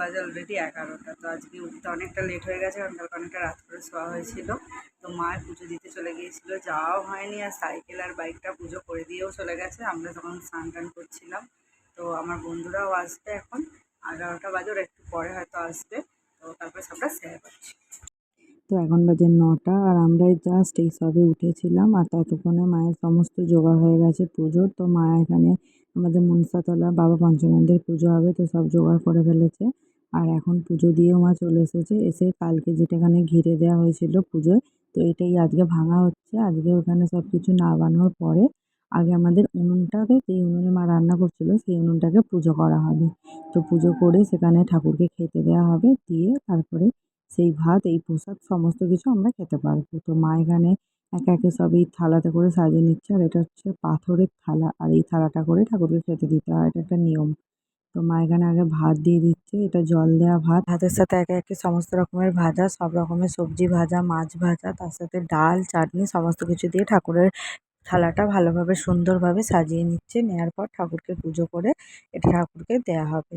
বাজে অলরেডি এগারোটা। তো আজকে উঠতে অনেকটা লেট হয়ে গেছে, কারণ কালকে অনেকটা রাত করে শোয়া হয়েছিল। তো মা পুজো দিতে চলে গিয়েছিল, যাওয়াও হয়নি, আর সাইকেল আর বাইকটা পুজো করে দিয়েও চলে গেছে। আমরা তখন স্নান টান করছিলাম। তো আমার বন্ধুরাও আসবে এখন। এগারোটা বাজে, ওরা একটু পরে হয়তো আসবে। তো তারপরে সবটা শেয়ার করছি। তো এখন বাজে নটা, আর আমরাই জাস্ট এই সবে উঠেছিলাম, আর ততক্ষণে মায়ের সমস্ত জোগাড় হয়ে গেছে পুজোর। তো মা এখানে আমাদের মনসাতলা বাবা পঞ্চনন্দের পুজো হবে, তো সব জোগাড় করে ফেলেছে। আর এখন পুজো দিয়েও মা চলে এসেছে। এসে কালকে যেটাখানে ঘিরে দেওয়া হয়েছিল পুজোয়, তো এটাই আজকে ভাঙা হচ্ছে। আজকে ওখানে সব কিছু না নামানোর পরে আগে আমাদের উনুনটাকে যেই উনুনে মা রান্না করছিল, সেই উনুনটাকে পুজো করা হবে। তো পুজো করে সেখানে ঠাকুরকে খেতে দেওয়া হবে, দিয়ে তারপরে সেই ভাত, এই প্রসাদ সমস্ত কিছু আমরা খেতে পারব। তো মা এখানে একে একে সব এই থালাতে করে সাজিয়ে নিচ্ছে, আর এটা হচ্ছে পাথরের থালা, আর এই থালাটা করে ঠাকুরকে খেতে দিতে হয়। এটা একটা নিয়ম। তো মা এখানে আগে ভাত দিয়ে দিচ্ছে, এটা জল দেওয়া ভাত। ভাতের সাথে একে একে সমস্ত রকমের ভাজা, সব রকমের সবজি ভাজা, মাছ ভাজা, তার সাথে ডাল, চাটনি, সমস্ত কিছু দিয়ে ঠাকুরের থালাটা ভালোভাবে সুন্দরভাবে সাজিয়ে নিচ্ছে। নেওয়ার পর ঠাকুরকে পুজো করে এটা ঠাকুরকে দেয়া হবে।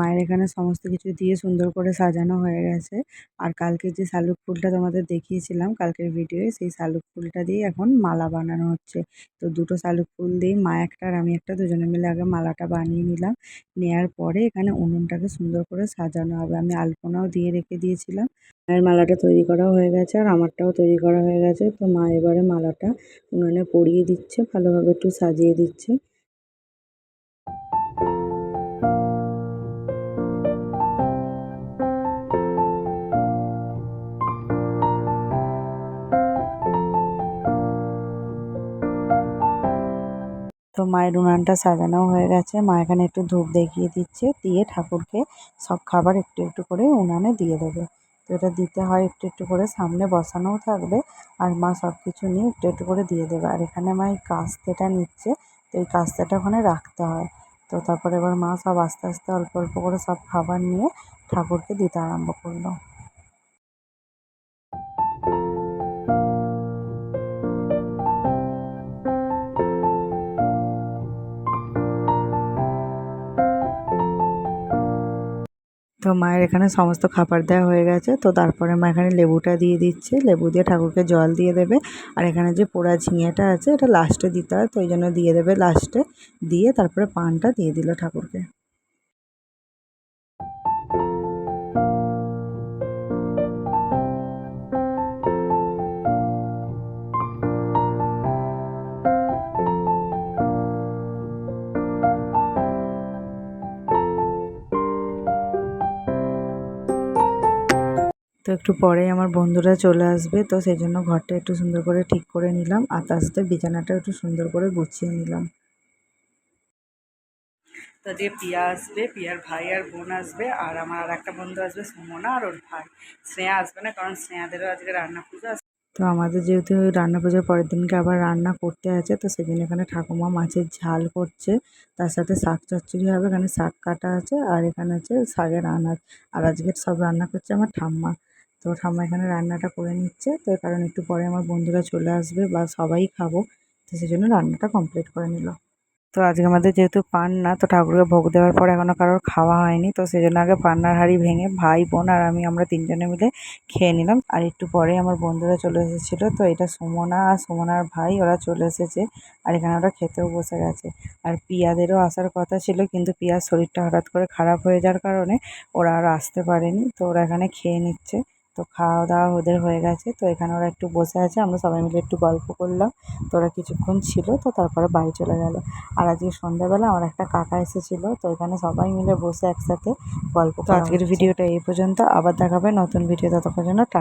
মায়ের এখানে সমস্ত কিছু দিয়ে সুন্দর করে সাজানো হয়ে গেছে। আর কালকে যে শালুক ফুলটা তোমাদের দেখিয়েছিলাম, কালকের ভিডিওয়ে সেই শালুক ফুলটা দিয়ে এখন মালা বানানো হচ্ছে। তো দুটো শালুক ফুল দিয়ে মা একটা আর আমি একটা দুজনে মিলে আগে মালাটা বানিয়ে নিলাম। নেওয়ার পরে এখানে উনুনটাকে সুন্দর করে সাজানো হবে। আমি আলপনাও দিয়ে রেখে দিয়েছিলাম। মায়ের মালাটা তৈরি করা হয়ে গেছে আর আমারটাও তৈরি করা হয়ে গেছে। তো মা এবারে মালাটা উনুনে পরিয়ে দিচ্ছে, ভালোভাবে একটু সাজিয়ে দিচ্ছে। তো মায়ের উনানটা সাজানো হয়ে গেছে। মা এখানে একটু ধূপ দেখিয়ে দিচ্ছে, দিয়ে ঠাকুরকে সব খাবার একটু একটু করে উনানে দিয়ে দেবে। তো এটা দিতে হয় একটু একটু করে, সামনে বসানোও থাকবে আর মা সব কিছু নিয়ে একটু একটু করে দিয়ে দেবে। আর এখানে মা এই কাস্তেটা নিচ্ছে, তো এই কাস্তেটা ওখানে রাখতে হয়। তো তারপরে এবার মা সব আস্তে আস্তে অল্প অল্প করে সব খাবার নিয়ে ঠাকুরকে দিতে আরম্ভ করল। তো মায়ের এখানে সমস্ত খাবার দেওয়া হয়ে গেছে। তো তারপরে মা এখানে লেবুটা দিয়ে দিচ্ছে। লেবু দিয়ে ঠাকুরকে জল দিয়ে দেবে। আর এখানে যে পোড়া ঝিঙেটা আছে, এটা লাস্টে দিতে হয়। তো ওই জন্য দিয়ে দেবে লাস্টে দিয়ে তারপরে পানটা দিয়ে দিল ঠাকুরকে। তো একটু পরেই আমার বন্ধুরা চলে আসবে তো সেই জন্য ঘরটা একটু সুন্দর করে ঠিক করে নিলাম আর তার সাথে বিছানাটা একটু সুন্দর করে গুছিয়ে নিলাম। তো দিয়ে পিয়া আসবে পিয়ার ভাই আর বোন আসবে আর আমার আর একটা বন্ধু আসবে সুমনা আর ওর ভাই। স্নেহা আসবে না কারণ স্নেহাদেরও আজকে রান্না পুজো আছে। তো আমাদের যেহেতু ওই রান্না পুজোর পরের দিনকে আবার রান্না করতে আছে তো সেদিন এখানে ঠাকুমা মাছের ঝাল করছে। তার সাথে শাক চচ্চড়ি হবে এখানে শাক কাটা আছে আর এখানে আছে শাকের আনাজ। আর আজকের সব রান্না করছে আমার ঠাম্মা। তো ঠাম্মা এখানে রান্নাটা করে নিচ্ছে। তো কারণ একটু পরে আমার বন্ধুরা চলে আসবে বা সবাই খাব। তো সেই জন্য রান্নাটা কমপ্লিট করে নিল। তো আজকে আমাদের যেহেতু পান না, তো ঠাকুরকে ভোগ দেওয়ার পর এখনও কারোর খাওয়া হয়নি। তো সেই জন্য আগে পান্নার হাঁড়ি ভেঙে ভাই, বোন আর আমি আমরা তিনজনে মিলে খেয়ে নিলাম। আর একটু পরে আমার বন্ধুরা চলে এসেছিল। তো এটা সুমনা আর সুমনার ভাই, ওরা চলে এসেছে। আর এখানে ওরা খেতেও বসে গেছে। আর পিয়াদেরও আসার কথা ছিল, কিন্তু পিয়ার শরীরটা হঠাৎ করে খারাপ হয়ে যাওয়ার কারণে ওরা আর আসতে পারেনি। তো ওরা এখানে খেয়ে নিচ্ছে। তো খাওয়া দাওয়া ওদের হয়ে গেছে। তো এখানে ওরা একটু বসে আছে আমরা সবাই মিলে একটু গল্প করলাম। তো ওরা কিছুক্ষণ ছিল তো তারপরে বাড়ি চলে গেল। আর আজকে সন্ধ্যাবেলা আমার একটা কাকা এসেছিল তো এখানে সবাই মিলে বসে একসাথে গল্প আজকের ভিডিওটা এই পর্যন্ত আবার দেখাবে নতুন ভিডিও ততক্ষণ জন্য টা